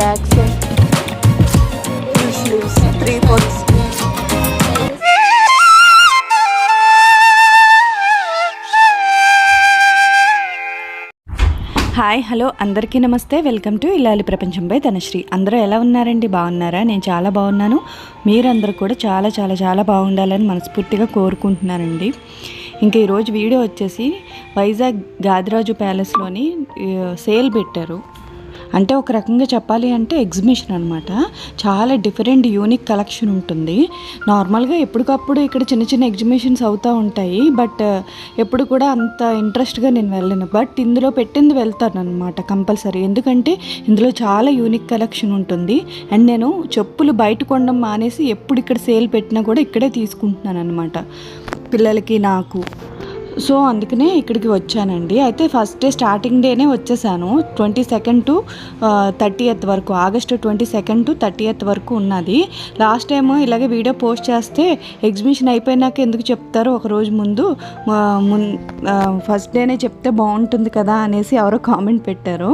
Bags sleeves three hi hello అందరికీ నమస్తే. Welcome to ఇల్లాలి ప్రపంచంపై ధనశ్రీ. అందరూ ఎలా ఉన్నారండి? బాగున్నారా? నేను చాలా బాగున్నాను. మీరందరూ కూడా చాలా చాలా చాలా బాగుండాలని మనస్ఫూర్తిగా కోరుకుంటున్నానండి. ఇంకా ఈరోజు వీడియో వచ్చేసి వైజాగ్ గాదిరాజు ప్యాలెస్లోని సేల్ పెట్టారు. అంటే ఒక రకంగా చెప్పాలి అంటే ఎగ్జిబిషన్ అనమాట చాలా డిఫరెంట్ యూనిక్ కలెక్షన్ ఉంటుంది. నార్మల్గా ఎప్పటికప్పుడు ఇక్కడ చిన్న చిన్న ఎగ్జిబిషన్స్ అవుతూ ఉంటాయి. బట్ uh, ఎప్పుడు కూడా అంత ఇంట్రెస్ట్గా నేను వెళ్ళను. బట్ ఇందులో పెట్టింది వెళ్తాను అనమాట కంపల్సరీ. ఎందుకంటే ఇందులో చాలా యూనిక్ కలెక్షన్ ఉంటుంది. అండ్ నేను చెప్పులు బయట కొనడం మానేసి ఎప్పుడు ఇక్కడ సేల్ పెట్టినా కూడా ఇక్కడే తీసుకుంటున్నాను అనమాట పిల్లలకి నాకు. సో అందుకనే ఇక్కడికి వచ్చానండి. అయితే ఫస్ట్ డే స్టార్టింగ్ డేనే వచ్చేసాను. Twenty second to thirtieth వరకు August twenty second to thirtieth వరకు ఉన్నది. లాస్ట్ టైం ఇలాగే వీడియో పోస్ట్ చేస్తే ఎగ్జిబిషన్ అయిపోయినాక ఎందుకు చెప్తారో ఒక రోజు ముందు ఫస్ట్ డేనే చెప్తే బాగుంటుంది కదా అనేసి ఎవరో కామెంట్ పెట్టారు.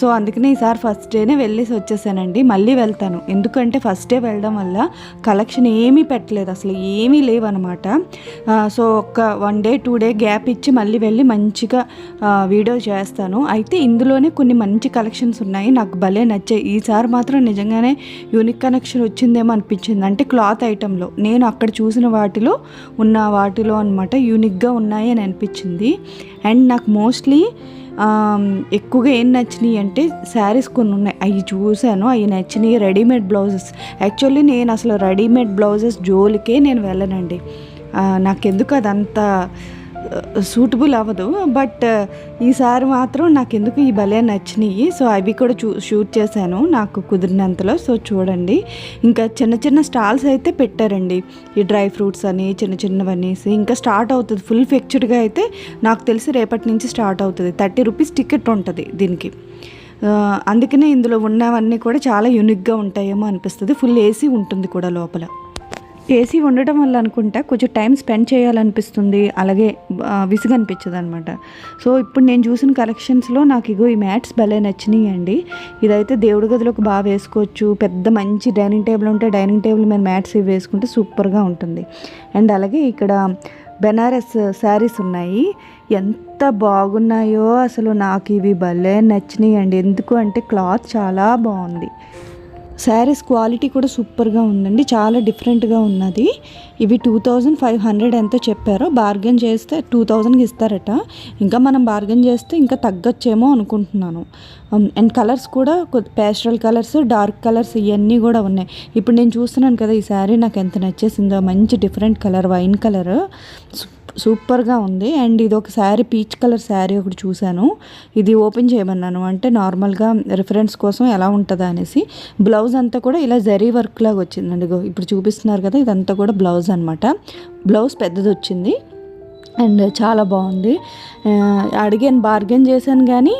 సో అందుకనే ఈసారి ఫస్ట్ డేనే వెళ్ళేసి వచ్చేసానండి. మళ్ళీ వెళ్తాను. ఎందుకంటే ఫస్ట్ డే వెళ్ళడం వల్ల కలెక్షన్ ఏమీ పెట్టలేదు. అసలు ఏమీ లేవన్నమాట సో ఒక one day two day gap ఇచ్చి మళ్ళీ వెళ్ళి మంచిగా వీడియో చేస్తాను. అయితే ఇందులోనే కొన్ని మంచి కలెక్షన్స్ ఉన్నాయి. నాకు భలే నచ్చాయి. ఈసారి మాత్రం నిజంగానే యూనిక్ కనెక్షన్ వచ్చిందేమో అనిపించింది. అంటే క్లాత్ ఐటెంలో నేను అక్కడ చూసిన వాటిలో ఉన్న వాటిలో అనమాట యూనిక్గా ఉన్నాయి అని అనిపించింది. అండ్ నాకు మోస్ట్లీ ఎక్కువగా ఏం నచ్చినాయి అంటే శారీస్ కొన్ని ఉన్నాయి. అవి చూశాను. అవి నచ్చినాయి రెడీమేడ్ బ్లౌజెస్. యాక్చువల్లీ నేను అసలు రెడీమేడ్ బ్లౌజెస్ జోలికే నేను వెళ్ళనండి. నాకెందుకు అదంతా సూటబుల్ అవ్వదు బట్ ఈసారి మాత్రం నాకు ఎందుకు ఈ భలే నచ్చినాయి. సో అవి కూడా చూ షూట్ చేశాను నాకు కుదిరినంతలో. సో చూడండి. ఇంకా చిన్న చిన్న స్టాల్స్ అయితే పెట్టారండి. ఈ డ్రై ఫ్రూట్స్ అని చిన్న చిన్నవనేసి ఇంకా స్టార్ట్ అవుతుంది. ఫుల్ ఫిక్చర్డ్గా అయితే నాకు తెలిసి రేపటి నుంచి స్టార్ట్ అవుతుంది. థర్టీ రూపీస్ టికెట్ ఉంటుంది దీనికి. అందుకనే ఇందులో ఉన్నవన్నీ కూడా చాలా యూనిక్గా ఉంటాయేమో అనిపిస్తుంది. ఫుల్ ఏసీ ఉంటుంది కూడా లోపల. ఏసీ ఉండటం వల్ల అనుకుంటా కొంచెం టైం స్పెండ్ చేయాలనిపిస్తుంది. అలాగే విసుగు అనిపించదు అనమాట సో ఇప్పుడు నేను చూసిన కలెక్షన్స్లో నాకు ఇగో ఈ మ్యాట్స్ భలే నచ్చినాయి అండి ఇదైతే దేవుడి గదిలోకి బాగా వేసుకోవచ్చు. పెద్ద మంచి డైనింగ్ టేబుల్ ఉంటే డైనింగ్ టేబుల్ మీద మ్యాట్స్ ఇవి వేసుకుంటే సూపర్గా ఉంటుంది. అండ్ అలాగే ఇక్కడ బెనారస్ శారీస్ ఉన్నాయి. ఎంత బాగున్నాయో అసలు నాకు ఇవి భలే నచ్చినాయి అండి ఎందుకు అంటే క్లాత్ చాలా బాగుంది. శారీస్ క్వాలిటీ కూడా సూపర్గా ఉందండి. చాలా డిఫరెంట్గా ఉన్నది. ఇవి టూ థౌజండ్ ఫైవ్ హండ్రెడ్ ఎంతో చెప్పారో. బార్గెన్ చేస్తే టూ థౌజండ్కి ఇస్తారట. ఇంకా మనం బార్గెన్ చేస్తే ఇంకా తగ్గొచ్చేమో అనుకుంటున్నాను. అండ్ కలర్స్ కూడా పేస్ట్రల్ కలర్స్ డార్క్ కలర్స్ ఇవన్నీ కూడా ఉన్నాయి. ఇప్పుడు నేను చూస్తున్నాను కదా ఈ శారీ నాకు ఎంత నచ్చేసిందో. మంచి డిఫరెంట్ కలర్ వైన్ కలర్. సూపర్గా ఉంది. అండ్ ఇది ఒక శారీ పీచ్ కలర్ శారీ ఒకటి చూశాను. ఇది ఓపెన్ చేయమన్నాను. అంటే నార్మల్గా రిఫరెన్స్ కోసం ఎలా ఉంటుందా అనేసి. బ్లౌజ్ అంతా కూడా ఇలా జరీ వర్క్ లాగా వచ్చిందండి. ఇప్పుడు చూపిస్తున్నారు కదా ఇదంతా కూడా బ్లౌజ్ అనమాట బ్లౌజ్ పెద్దది వచ్చింది అండ్ చాలా బాగుంది. అడిగాను బార్గెన్ చేశాను కానీ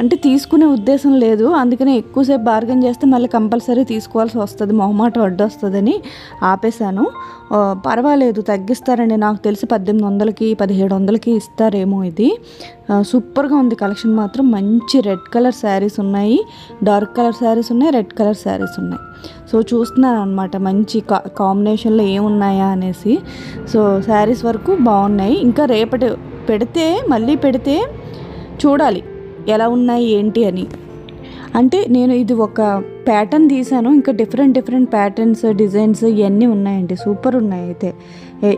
అంటే తీసుకునే ఉద్దేశం లేదు. అందుకనే ఎక్కువసేపు బార్గెన్ చేస్తే మళ్ళీ కంపల్సరీ తీసుకోవాల్సి వస్తుంది మొహమాట వడ్డొస్తుందని ఆపేశాను. పర్వాలేదు తగ్గిస్తారండి. నాకు తెలిసి పద్దెనిమిది వందలకి పదిహేడు వందలకి ఇస్తారేమో ఇది. సూపర్గా ఉంది కలెక్షన్ మాత్రం. మంచి రెడ్ కలర్ శారీస్ ఉన్నాయి డార్క్ కలర్ శారీస్ ఉన్నాయి రెడ్ కలర్ శారీస్ ఉన్నాయి. సో చూస్తున్నాను అనమాట మంచి కా కాంబినేషన్లో ఏమున్నాయా అనేసి. సో శారీస్ వరకు బాగున్నాయి. ఇంకా రేపటి పెడితే మళ్ళీ పెడితే చూడాలి ఎలా ఉన్నాయి ఏంటి అని. అంటే నేను ఇది ఒక ప్యాటర్న్ తీసాను ఇంకా డిఫరెంట్ డిఫరెంట్ ప్యాటర్న్స్ డిజైన్స్ ఇవన్నీ ఉన్నాయండి. సూపర్ ఉన్నాయి అయితే.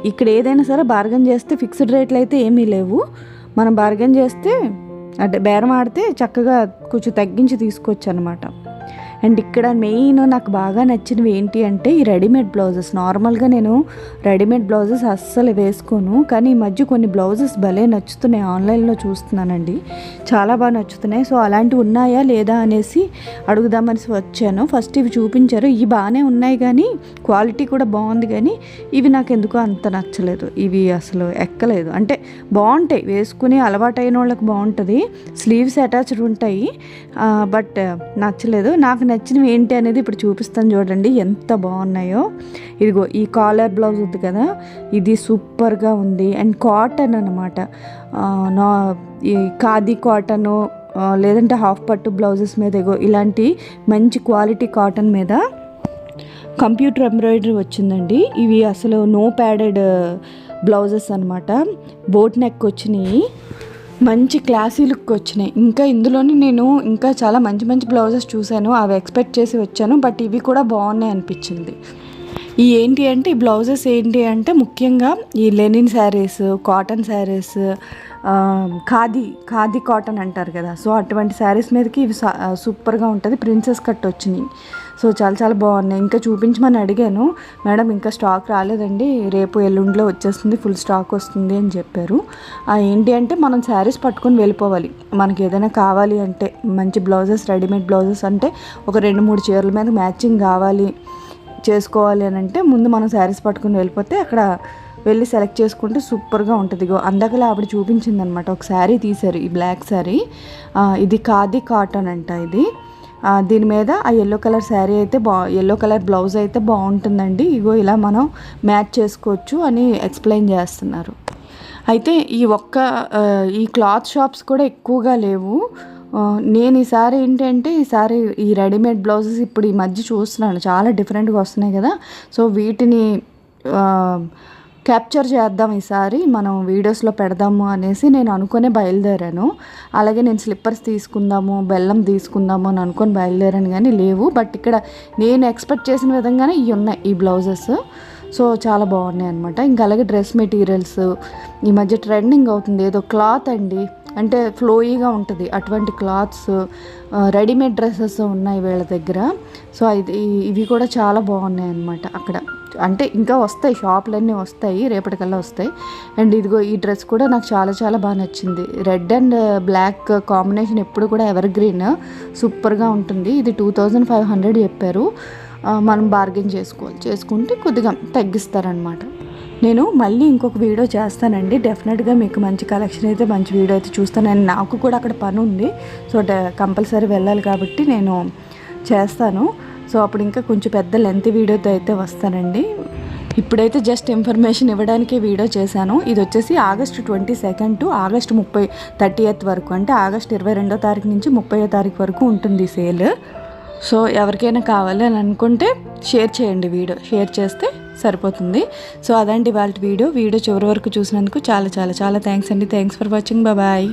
ఇక్కడ ఏదైనా సరే బార్గెన్ చేస్తే ఫిక్స్డ్ రేట్లు అయితే ఏమీ లేవు. మనం బార్గెన్ చేస్తే అంటే బేరం ఆడితే చక్కగా కొంచెం తగ్గించి తీసుకోవచ్చు అనమాట అండ్ ఇక్కడ మెయిన్ నాకు బాగా నచ్చినవి ఏంటి అంటే ఈ రెడీమేడ్ బ్లౌజెస్. నార్మల్గా నేను రెడీమేడ్ బ్లౌజెస్ అస్సలు వేసుకోను కానీ ఈ మధ్య కొన్ని బ్లౌజెస్ భలే నచ్చుతున్నాయి. ఆన్లైన్లో చూస్తున్నానండి. చాలా బాగా నచ్చుతున్నాయి. సో అలాంటివి ఉన్నాయా లేదా అనేసి అడుగుదామనేసి వచ్చాను. ఫస్ట్ ఇవి చూపించారు. ఇవి బాగానే ఉన్నాయి కానీ క్వాలిటీ కూడా బాగుంది కానీ ఇవి నాకు ఎందుకో అంత నచ్చలేదు. ఇవి అసలు ఎక్కలేదు. అంటే బాగుంటాయి. వేసుకుని అలవాటైన వాళ్ళకి బాగుంటుంది. స్లీవ్స్ అటాచ్డ్ ఉంటాయి. బట్ నచ్చలేదు. నాకు నచ్చినవి ఏంటి అనేది ఇప్పుడు చూపిస్తాను చూడండి ఎంత బాగున్నాయో. ఇదిగో ఈ కాలర్ బ్లౌజ్ ఉంది కదా ఇది సూపర్గా ఉంది. అండ్ కాటన్ అనమాట నా ఈ ఖాదీ కాటను లేదంటే హాఫ్ పట్టు బ్లౌజెస్ మీద ఇగో ఇలాంటి మంచి క్వాలిటీ కాటన్ మీద కంప్యూటర్ ఎంబ్రాయిడరీ వచ్చిందండి. ఇవి అసలు నో ప్యాడెడ్ బ్లౌజెస్ అనమాట బోట్ నెక్ వచ్చినాయి. మంచి క్లాసీ లుక్ వచ్చినాయి. ఇంకా ఇందులోని నేను ఇంకా చాలా మంచి మంచి బ్లౌజెస్ చూశాను. అవి ఎక్స్పెక్ట్ చేసి వచ్చాను. బట్ ఇవి కూడా బాగున్నాయి అనిపించింది. ఈ ఏంటి అంటే ఈ బ్లౌజెస్ ఏంటి అంటే ముఖ్యంగా ఈ linen saris cotton saris khadi khadi cotton అంటారు కదా. సో అటువంటి శారీస్ మీదకి ఇవి సా- సూపర్గా ఉంటుంది. ప్రిన్సెస్ కట్ వచ్చినాయి సో చాలా చాలా బాగున్నాయి. ఇంకా చూపించమని అడిగాను. మేడం ఇంకా స్టాక్ రాలేదండి. రేపు ఎల్లుండిలో వచ్చేస్తుంది ఫుల్ స్టాక్ వస్తుంది అని చెప్పారు. ఏంటి అంటే మనం శారీస్ పట్టుకొని వెళ్ళిపోవాలి. మనకి ఏదైనా కావాలి అంటే మంచి బ్లౌజెస్ రెడీమేడ్ బ్లౌజెస్ అంటే ఒక రెండు మూడు చీరల మీద మ్యాచింగ్ కావాలి చేసుకోవాలి అని అంటే ముందు మనం శారీస్ పట్టుకుని వెళ్ళిపోతే అక్కడ వెళ్ళి సెలెక్ట్ చేసుకుంటే సూపర్గా ఉంటుంది. ఇగో అందాకలా ఆవిడ చూపించింది అనమాట ఒక శారీ తీశారు ఈ బ్లాక్ శారీ. ఇది ఖాదీ కాటన్ అంట ఇది. దీని మీద ఆ ఎల్లో కలర్ శారీ అయితే బా ఎల్లో కలర్ బ్లౌజ్ అయితే బాగుంటుందండి. ఇగో ఇలా మనం మ్యాచ్ చేసుకోవచ్చు అని ఎక్స్ప్లెయిన్ చేస్తున్నారు. అయితే ఈ ఒక్క ఈ క్లాత్ షాప్స్ కూడా ఎక్కువగా లేవు. నేను ఈసారి ఏంటంటే ఈసారి ఈ రెడీమేడ్ బ్లౌజెస్ ఇప్పుడు ఈ మధ్య చూస్తున్నాను. చాలా డిఫరెంట్గా వస్తున్నాయి కదా. సో వీటిని క్యాప్చర్ చేద్దాం ఈసారి మనం వీడియోస్లో పెడదాము అనేసి నేను అనుకునే బయలుదేరాను. అలాగే నేను స్లిప్పర్స్ తీసుకుందాము బెల్లం తీసుకుందాము అని అనుకొని బయలుదేరాను కానీ లేవు. బట్ ఇక్కడ నేను ఎక్స్పెక్ట్ చేసిన విధంగానే ఇవి ఉన్నాయి ఈ బ్లౌజెస్. సో చాలా బాగున్నాయి అనమాట ఇంకా అలాగే డ్రెస్ మెటీరియల్స్. ఈ మధ్య ట్రెండింగ్ అవుతుంది. ఏదో క్లాత్ అండి. అంటే ఫ్లోయీగా ఉంటుంది. అటువంటి క్లాత్స్ రెడీమేడ్ డ్రెస్సెస్ ఉన్నాయి వీళ్ళ దగ్గర. సో ఇది ఇవి కూడా చాలా బాగున్నాయి అనమాట అక్కడ. అంటే ఇంకా వస్తాయి షాపులన్నీ వస్తాయి రేపటికల్లా వస్తాయి. అండ్ ఇదిగో ఈ డ్రెస్ కూడా నాకు చాలా చాలా బాగా నచ్చింది. రెడ్ అండ్ బ్లాక్ కాంబినేషన్ ఎప్పుడు కూడా ఎవర్ గ్రీన్ సూపర్గా ఉంటుంది. ఇది టూ థౌజండ్ ఫైవ్ హండ్రెడ్ చెప్పారు. మనం బార్గెన్ చేసుకోవాలి. చేసుకుంటే కొద్దిగా తగ్గిస్తారనమాట నేను మళ్ళీ ఇంకొక వీడియో చేస్తానండి. డెఫినెట్గా మీకు మంచి కలెక్షన్ అయితే మంచి వీడియో అయితే చూస్తాను. నాకు కూడా అక్కడ పని ఉంది. సో కంపల్సరీ వెళ్ళాలి కాబట్టి నేను చేస్తాను. సో అప్పుడు ఇంకా కొంచెం పెద్ద లెంత్ వీడియోతో అయితే వస్తానండి. ఇప్పుడైతే జస్ట్ ఇన్ఫర్మేషన్ ఇవ్వడానికే వీడియో చేశాను. ఇది వచ్చేసి August twenty second to August ముప్పై థర్టీ వరకు. అంటే ఆగస్ట్ ఇరవై రెండో తారీఖు నుంచి ముప్పై తారీఖు వరకు ఉంటుంది సేల్. సో ఎవరికైనా కావాలి అని అనుకుంటే షేర్ చేయండి వీడియో. షేర్ చేస్తే సరిపోతుంది. సో అదండి వాళ్ళ వీడియో. వీడియో చివరి వరకు చూసినందుకు చాలా చాలా చాలా థ్యాంక్స్ అండి. Thanks for watching. బాయ్